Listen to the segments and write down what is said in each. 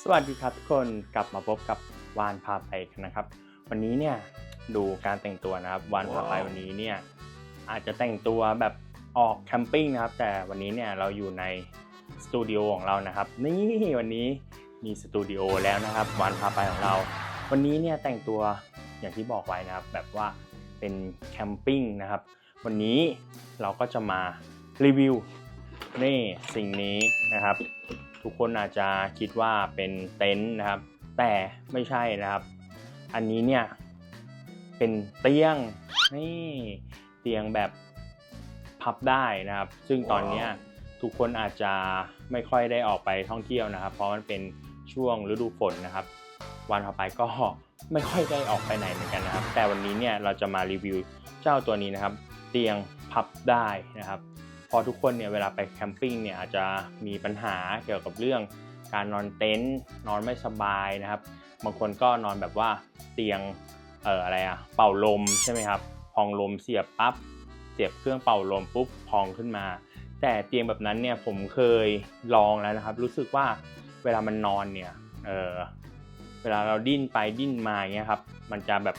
สวัสดีครับทุกคนกลับมาพบกับวานพาไปกันนะครับ วันนี้เนี่ยดูการแต่งตัวนะครับวานพาไปวันนี้เนี่ยอาจจะแต่งตัวแบบออกแคมปิ้งนะครับ แต่วันนี้เนี่ยเราอยู่ในสตูดิโอของเรานะครับ นี่วันนี้มีสตูดิโอแล้วนะครับวานพาไปของเรา วันนี้เนี่ยแต่งตัวอย่างที่บอกไว้นะครับแบบว่าเป็นแคมปิ้งนะครับ วันนี้เราก็จะมารีวิวนี่สิ่งนี้นะครับ ทุกคนอาจจะคิดว่าเป็นเต็นท์นะครับ แต่ไม่ใช่นะครับ อันนี้เนี่ยเป็นเตียงนี่เตียงแบบพับได้นะครับ ซึ่งตอนเนี้ยทุกคนอาจจะไม่ค่อยได้ออกไปท่องเที่ยวนะครับ เพราะมันเป็นช่วงฤดูฝนนะครับ วันต่อไปก็ไม่ค่อยได้ออกไปไหนเหมือนกันนะครับ แต่วันนี้เนี่ยเราจะมารีวิวเจ้าตัวนี้นะครับ เตียงพับได้นะครับพ อทุกคนเนี่ยเวลาไปแคมปิ้งเนี่ยอาจจะมีปัญหาเกี่ยวกับเรื่องการนอนเต็นท์นอนไม่สบายนะครับ บางคนก็นอนแบบว่าเตียงเอ่ออะไรอะเป่าลมใช่ไหมครับพองลมเสียบปั๊บเสียบเครื่องเป่าลมปุ๊บพองขึ้นมา แต่เตียงแบบนั้นเนี่ยผมเคยลองแล้วนะครับ รู้สึกว่าเวลามันนอนเนี่ยเออเวลาเราดิ้นไปดิ้นมาอย่างเงี้ยครับมันจะแบบ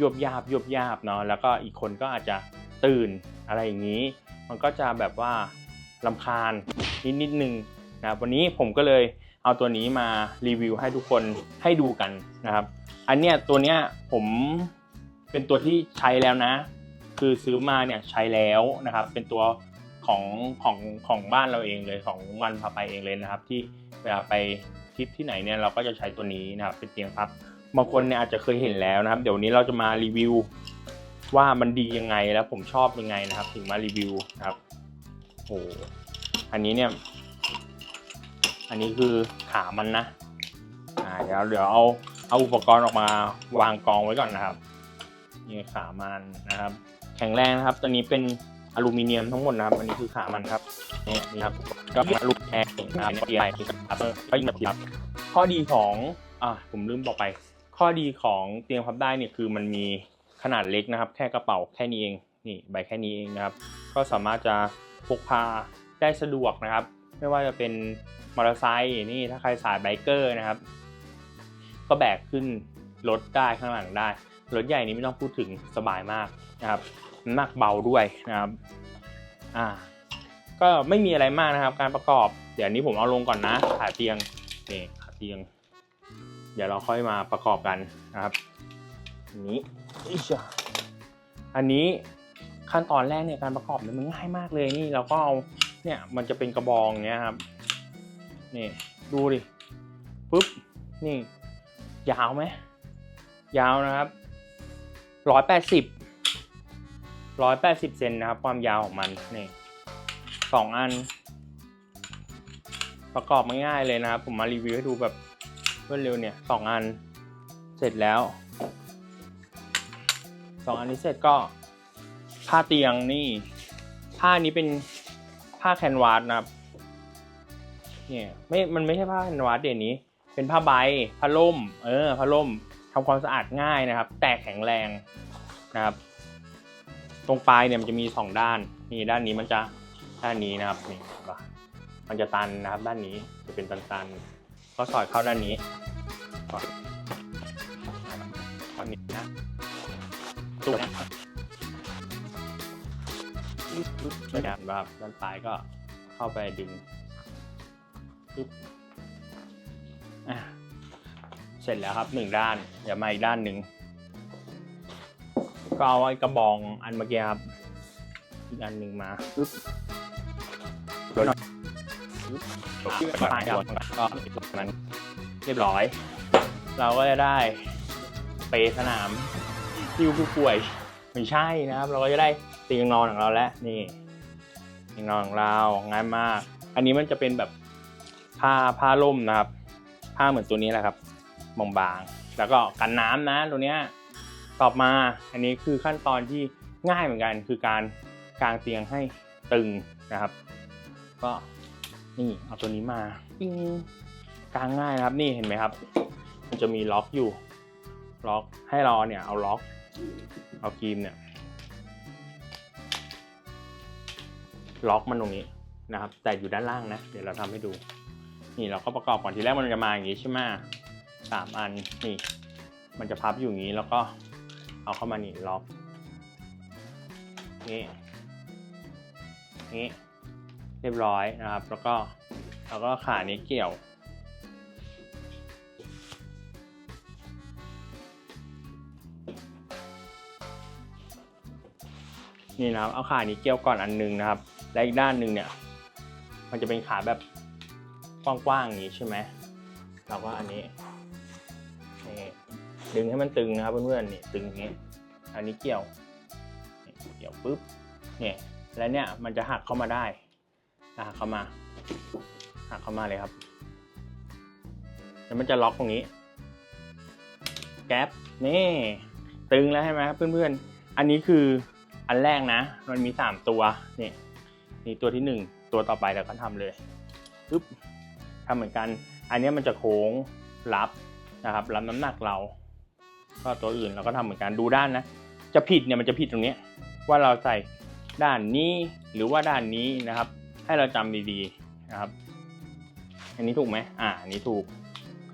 ยวบยาบยวบยาบเนาะแล้วก็อีกคนก็อาจจะตื่นอะไรอย่างนี้ มันก็จะแบบว่าลำคาญนิดนิดนึงนะครับวันนี้ผมก็เลยเอาตัวนี้มารีวิวให้ทุกคนให้ดูกันนะครับ อันเนี้ยตัวเนี้ยผมเป็นตัวที่ใช้แล้วนะ คือซื้อมาเนี่ยใช้แล้วนะครับ เป็นตัวของของของบ้านเราเองเลยของวันพาไปเองเลยนะครับ ที่เวลาไปทริปที่ไหนเนี่ยเราก็จะใช้ตัวนี้นะครับเป็นเตียงพับบางคนเนี่ยอาจจะเคยเห็นแล้วนะครับ เดี๋ยวนี้เราจะมารีวิว ว่ามันดียังไงแล้วผมชอบยังไงนะครับ ถึงมารีวิวครับโอ้โหอันนี้เนี่ย อันนี้คือขามันนะอ่าเดี๋ยวเดี๋ยวเอาเอาอุปกรณ์ออกมาวางกองไว้ก่อนนะครับนี่ขามันนะครับ แข็งแรงนะครับ ตัวนี้เป็นอลูมิเนียมทั้งหมดนะครับ อันนี้คือขามันครับนี่นี่ครับ ก็อลูมิเนียมนะครับเนี่ยใหญ่ครับก็ยิ่งแบบข้อดีของอ่าผมลืมบอกไป ข้อดีของเตียงพับได้เนี่ยคือมันมี ขนาดเล็กนะครับ แค่กระเป๋าแค่นี้เองนี่ใบแค่นี้เองนะครับ ก็สามารถจะพกพาได้สะดวกนะครับ ไม่ว่าจะเป็นมอเตอร์ไซค์นี่ถ้าใครสายไบเกอร์นะครับ ก็แบกขึ้นรถได้ข้างหลังได้รถใหญ่นี้ไม่ต้องพูดถึงสบายมากนะครับน้ำหนักเบาด้วยนะครับอ่าก็ไม่มีอะไรมากนะครับ การประกอบ เดี๋ยวนี้ผมเอาลงก่อนนะขาเตียงนี่ขาเตียง เดี๋ยวเราค่อยมาประกอบกันนะครับนนี้ อันนี้ขั้นตอนแรกเนี่ยการประกอบเนี่ยมันง่ายมากเลยนี่เราก็เอาเนี่ยมันจะเป็นกระบองเนี้ยครับนี่ดูดิปุ๊บนี่ ยาวไหมยาวนะครับร้อยแปดสิบร้อยแปดสิบเซนนะครับ ความยาวของมันนี่สองอัน ประกอบง่ายๆเลยนะครับ ผมมารีวิวให้ดูแบบรวดเร็วเนี่ยสองอัน เสร็จแล้ว องอันนี้เสร็จก็ผ้าเตียงนี่ ผ้านี้เป็นผ้าแคนวาสนะครับ เนี่ยไม่ มันไม่ใช่ผ้าแคนวาสเดี๋ยวนี้ เป็นผ้าใบผ้าล่ม เออผ้าล่มทำความสะอาดง่ายนะครับ แต่แข็งแรงนะครับ ตรงปลายเนี่ยมันจะมีสองด้าน นี่ด้านนี้มันจะด้านนี้นะครับนี่ก็มันจะตันนะครับ ด้านนี้จะเป็นตันๆก็สอดเข้าด้านนี้ก่อนตอนนี้นะ ตู้นะครับนะครับแบบด้านปลายก็เข้าไปดึงปึ๊บอะเสร็จแล้วครับหนึ่งด้านเดี๋ยวมาอีกด้านหนึ่งก็เอาไอ้กระบองอันเมื่อกี้ครับอีกอันหนึ่งมาปึ๊บโดนปลายครับก็มันเรียบร้อย เราก็จะได้เปรย์สนาม ที่ผู้ป่วยไม่ใช่นะครับ เราก็จะได้เตียงนอนของเราแล้วนี่เตียงนอนของเราง่ายมาก อันนี้มันจะเป็นแบบผ้าผ้าล่มนะครับ ผ้าเหมือนตัวนี้แหละครับบางๆแล้วก็กันน้ำนะตัวเนี้ยต่อมาอันนี้คือขั้นตอนที่ง่ายเหมือนกัน คือการกางเตียงให้ตึงนะครับ ก็นี่เอาตัวนี้มาปิ้งกางง่ายนะครับนี่เห็นไหมครับ มันจะมีล็อกอยู่ ล็อกให้เราเนี่ยเอาล็อก เอาครีมเนี่ย ล็อกมันตรงนี้นะครับ แต่อยู่ด้านล่างนะ เดี๋ยวเราทำให้ดู นี่เราก็ประกอบก่อนทีแรกมันจะมาอย่างนี้ใช่ไหมสามอันนี่ มันจะพับอยู่อย่างนี้แล้วก็เอาเข้ามานี่ล็อกนี่นี่เรียบร้อยนะครับ แล้วก็เราก็ขานี้เกี่ยว นี่นะครับเอาขานี้เกี่ยวก่อนอันหนึงนะครับ และอีกด้านหนึ่งเนี่ย มันจะเป็นขาแบบกว้างๆอย่างนี้ใช่ไหมเราก็อันนี้นี่ดึงให้มันตึงนะครับเพื่อนๆนี่ตึงอย่างนี้ อันนี้เกี่ยวเกี่ยวปุ๊บเนี่ยแล้วเนี่ยมันจะหักเข้ามาได้หักเข้ามาหักเข้ามาเลยครับแล้วมันจะล็อกตรงนี้แก๊ปนี่ตึงแล้วใช่ไหมครับเพื่อนๆ อันนี้คือ อันแรกนะ มันมีสามตัวนี่นี่ตัวที่หนึ่งตัวต่อไปเราก็ทำเลยปึ๊บทำเหมือนกัน อันนี้มันจะโค้งรับนะครับรับน้ำหนักเรา ก็ตัวอื่นเราก็ทำเหมือนกันดูด้านนะ จะผิดเนี่ยมันจะผิดตรงนี้ ว่าเราใส่ด้านนี้หรือว่าด้านนี้นะครับ ให้เราจำดีๆนะครับ อันนี้ถูกไหมอ่าอันนี้ถูก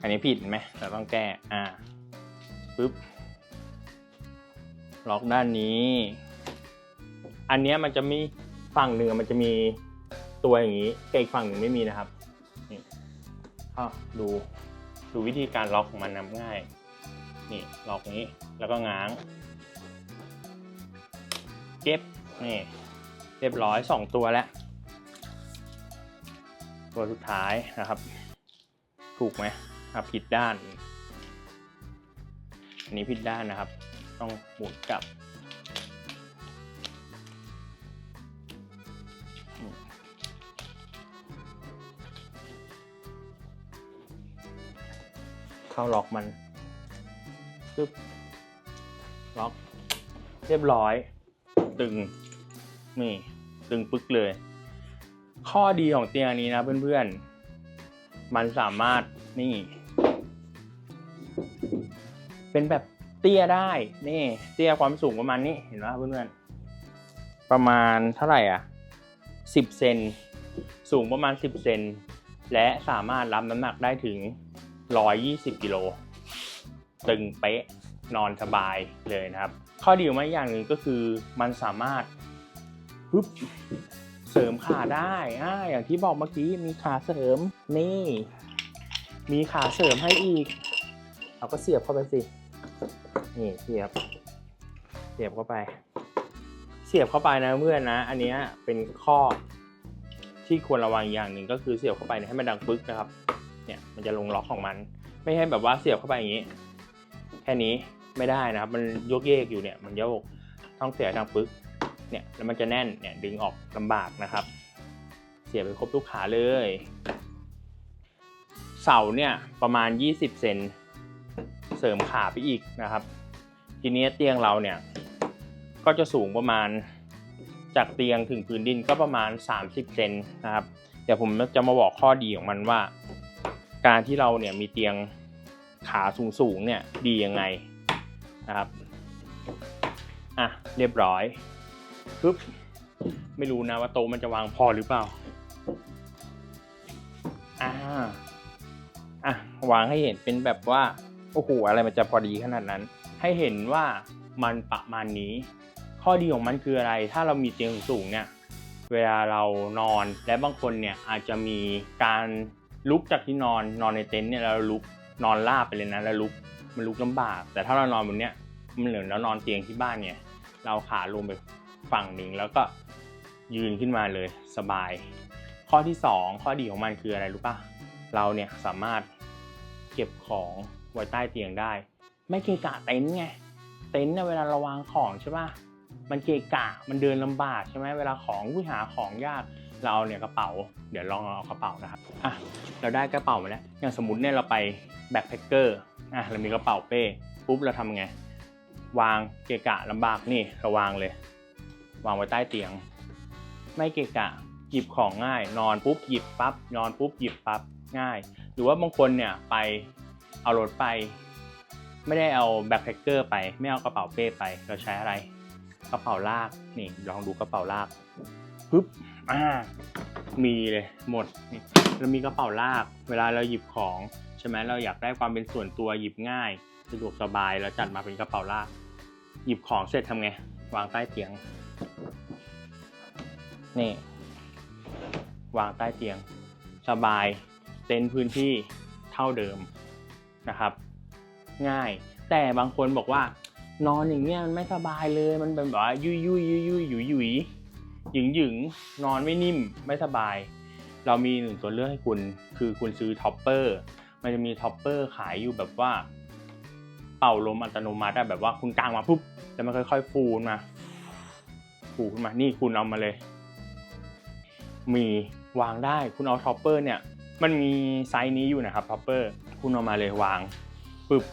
อันนี้ผิดไหมเราต้องแก้อ่าปึ๊บล็อกด้านนี้ อันเนี้ยมันจะมีฝั่งหนึ่งมันจะมีตัวอย่างนี้แต่อีกฝั่งหนึ่งไม่มีนะครับนี่ก็ดูดูวิธีการล็อกของมันนะง่าย นี่ล็อกนี้แล้วก็ง้างเก็บนี่เรียบร้อยสองตัวแล้ว ตัวสุดท้ายนะครับ ถูกไหมครับผิดด้าน อันนี้ผิดด้านนะครับ ต้องหมุนกลับ เข้าล็อกมันปึ๊บล็อก เรียบร้อย ตึง นี่ ตึงปึ๊กเลย ข้อดีของเตียงนนี้นะเพื่อนๆ มันสามารถนี่ เป็นแบบเตี้ยได้นี่ เตี้ยความสูงประมาณนี้เห็นไหมเพื่อนๆ ประมาณเท่าไหร่อะสิบเซนสูงประมาณสิบเซนและสามารถรับน้ำหนักได้ถึง ร้อยยี่สิบกิโลตึงเป๊ะนอนสบายเลยนะครับ ข้อดีของมันอย่างหนึ่งก็คือมันสามารถปึ๊บเสริมขาได้อ่าอย่างที่บอกเมื่อกี้มีขาเสริมนี่ มีขาเสริมให้อีก เราก็เสียบเข้าไปสินี่เสียบ เสียบเข้าไป เสียบเข้าไปนะเพื่อนนะ อันนี้เป็นข้อที่ควรระวังอย่างหนึ่งก็คือเสียบเข้าไปให้มันดังปึ๊กนะครับ เนี่ยมันจะลงล็อกของมัน ไม่ให้แบบว่าเสียบเข้าไปอย่างนี้ แค่นี้ไม่ได้นะครับ มันยกเยกอยู่เนี่ยมันโยกต้องเสียบดังปึ๊กเนี่ยแล้วมันจะแน่นเนี่ยดึงออกลำบากนะครับ เสียบไปครบทุกขาเลย เสาเนี่ยประมาณ 20 เซนเสริมขาไปอีกนะครับ ทีนี้เตียงเราเนี่ยก็จะสูงประมาณจากเตียงถึงพื้นดินก็ประมาณ 30 เซนนะครับ เดี๋ยวผมจะมาบอกข้อดีของมันว่า การที่เราเนี่ยมีเตียงขาสูงๆเนี่ยดียังไงนะครับอะเรียบร้อยปึ๊บไม่รู้นะว่าโต๊ะมันจะวางพอหรือเปล่าอ่าอะวางให้เห็นเป็นแบบว่าโอ้โหอะไรมันจะพอดีขนาดนั้น ให้เห็นว่ามันประมาณนี้ ข้อดีของมันคืออะไร ถ้าเรามีเตียงสูงเนี่ยเวลาเรานอนและบางคนเนี่ยอาจจะมีการ ลุกจากที่นอนนอนในเต็นท์เนี่ยแล้วลุกนอนราบไปเลยนะแล้วลุกมันลุกลำบาก แต่ถ้าเรานอนบนเนี้ยมันเหมือนเรานอนเตียงที่บ้านเนี่ย เราขาลงไปฝั่งหนึ่งแล้วก็ยืนขึ้นมาเลยสบาย ข้อที่ 2 ข้อดีของมันคืออะไรรู้ปะเราเนี่ยสามารถเก็บของไว้ใต้เตียงได้ ไม่เกะกะเต็นท์ไงเต็นท์เนี่ยเวลาเราวางของใช่ปะมันเกะกะมันเดินลำบากใช่ไหมเวลาของผู้หาของยาก เราเอาเนี่ยกระเป๋า เดี๋ยวลองเอากระเป๋านะครับอะเราได้กระเป๋ามาแล้วอย่างสมมติเนี่ยเราไปแบ็คแพคเกอร์อะเรามีกระเป๋าเป้ปุ๊บเราทำไงวางเกะกะลำบากนี่เราวางเลย วางไว้ใต้เตียง ไม่เกะกะหยิบของง่าย นอนปุ๊บหยิบปั๊บนอนปุ๊บหยิบปั๊บง่าย หรือว่าบางคนเนี่ยไปเอารถไป ไม่ได้เอาแบ็คแพคเกอร์ไป ไม่เอากระเป๋าเป้ไป เราใช้อะไร กระเป๋าลากนี่ลองดูกระเป๋าลากปุ๊บ อ่ามีเลยหมดนี่เรามีกระเป๋าลาก เวลาเราหยิบของใช่ไหมเราอยากได้ความเป็นส่วนตัวหยิบง่ายสะดวกสบายเราจัดมาเป็นกระเป๋าลาก หยิบของเสร็จทำไง วางใต้เตียง นี่ วางใต้เตียง สบายเต็นพื้นที่เท่าเดิมนะครับ ง่าย แต่บางคนบอกว่านอนอย่างเงี้ยมันไม่สบายเลยมันเป็นแบบว่ายุยยุยยุยยุยยุย หยุยหยึงหยึงนอนไม่นิ่มไม่สบาย เรามีหนึ่งตัวเลือกให้คุณคือคุณซื้อท็อปเปอร์มันจะมีท็อปเปอร์ขายอยู่แบบว่า เป่าลมอัตโนมัติอะแบบว่าคุณกางมาปุ๊บแล้วมันค่อย ๆ ฟูขึ้นมาฟูขึ้นมานี่คุณเอามาเลย มีวางได้คุณเอาท็อปเปอร์เนี่ยมันมีไซส์นี้อยู่นะครับท็อปเปอร์คุณเอามาเลยวางปึ๊บ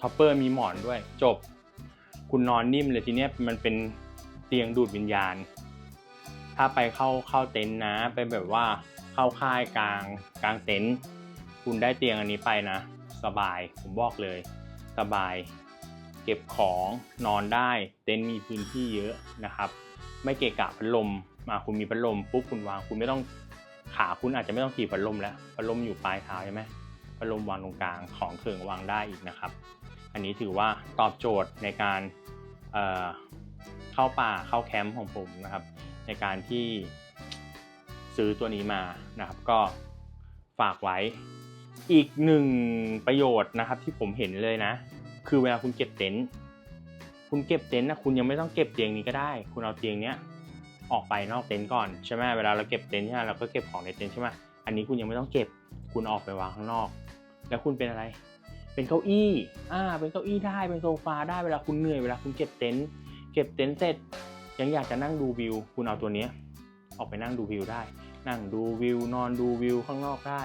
ท็อปเปอร์มีหมอนด้วย จบ คุณนอนนิ่มเลยทีเนี้ยมันเป็นเตียงดูดวิญญาณ ถ้าไปเข้าเข้าเต็นท์นะไปแบบว่าเข้าค่ายกลางกลางเต็นท์คุณได้เตียงอันนี้ไปนะ สบายผมบอกเลย สบาย เก็บของนอนได้เต็นท์มีพื้นที่เยอะนะครับ ไม่เกะกะพัดลมมาคุณมีพัดลมปุ๊บคุณวางคุณไม่ต้องขาคุณอาจจะไม่ต้องถีบพัดลมแล้วพัดลมอยู่ปลายเท้าใช่ไหมพัดลมวางตรงกลางของเครื่องวางได้อีกนะครับ อันนี้ถือว่าตอบโจทย์ในการเเข้าป่าเข้าแคมป์ของผมนะครับ ในการที่ซื้อตัวนี้มานะครับ ก็ฝากไว้ อีกหนึ่งประโยชน์นะครับที่ผมเห็นเลยนะ คือเวลาคุณเก็บเต็นท์คุณเก็บเต็นท์นะคุณยังไม่ต้องเก็บเตียงนี้ก็ได้ คุณเอาเตียงเนี้ยออกไปนอกเต็นท์ก่อนใช่ไหมเวลาเราเก็บเต็นท์ใช่ไหมเราก็เก็บของในเต็นท์ใช่ไหมอันนี้คุณยังไม่ต้องเก็บคุณออกไปวางข้างนอก แล้วคุณเป็นอะไร เป็นเก้าอี้อ่าเป็นเก้าอี้ได้เป็นโซฟาได้เวลาคุณเหนื่อยเวลาคุณเก็บเต็นท์เก็บเต็นท์เสร็จ ยังอยากจะนั่งดูวิว คุณเอาตัวนี้ออกไปนั่งดูวิวได้ นั่งดูวิวนอนดูวิวข้างนอกได้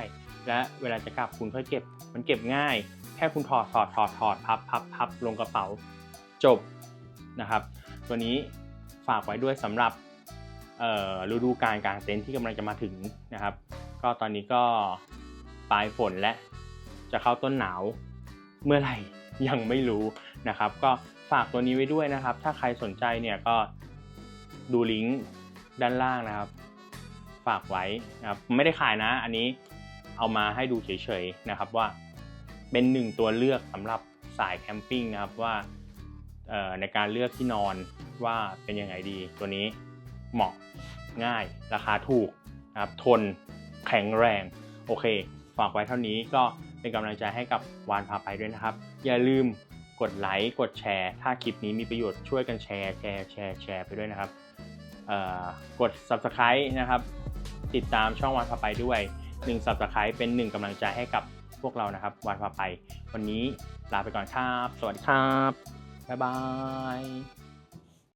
และเวลาจะกลับคุณค่อยเก็บ มันเก็บง่าย แค่คุณถอดถอดถอดถอดพับพับพับลงกระเป๋าจบนะครับ ตัวนี้ฝากไว้ด้วยสำหรับฤดูการกลางเต็นท์ที่กำลังจะมาถึงนะครับ ก็ตอนนี้ก็ปลายฝนและจะเข้าต้นหนาวเมื่อไหร่ยังไม่รู้นะครับ ก็ฝากตัวนี้ไว้ด้วยนะครับ ถ้าใครสนใจเนี่ยก็ ดูลิงก์ด้านล่างนะครับ ฝากไว้นะครับไม่ได้ขายนะ อันนี้เอามาให้ดูเฉยๆนะครับว่าเป็นหนึ่งตัวเลือกสำหรับสายแคมปิ้งนะครับว่าในการเลือกที่นอนว่าเป็นยังไงดี ตัวนี้เหมาะง่ายราคาถูกนะครับทนแข็งแรง โอเค ฝากไว้เท่านี้ก็เป็นกำลังใจให้กับวานพาไปด้วยนะครับ อย่าลืมกดไลค์กดแชร์ ถ้าคลิปนี้มีประโยชน์ช่วยกันแชร์แชร์แชร์แชร์ไปด้วยนะครับ กด subscribe นะครับ ติดตามช่องวานพาไปด้วย1 subscribe เป็น 1กำลังใจให้กับพวกเรานะครับวานพาไป วันนี้ลาไปก่อนครับ สวัสดีครับ บ๊ายบาย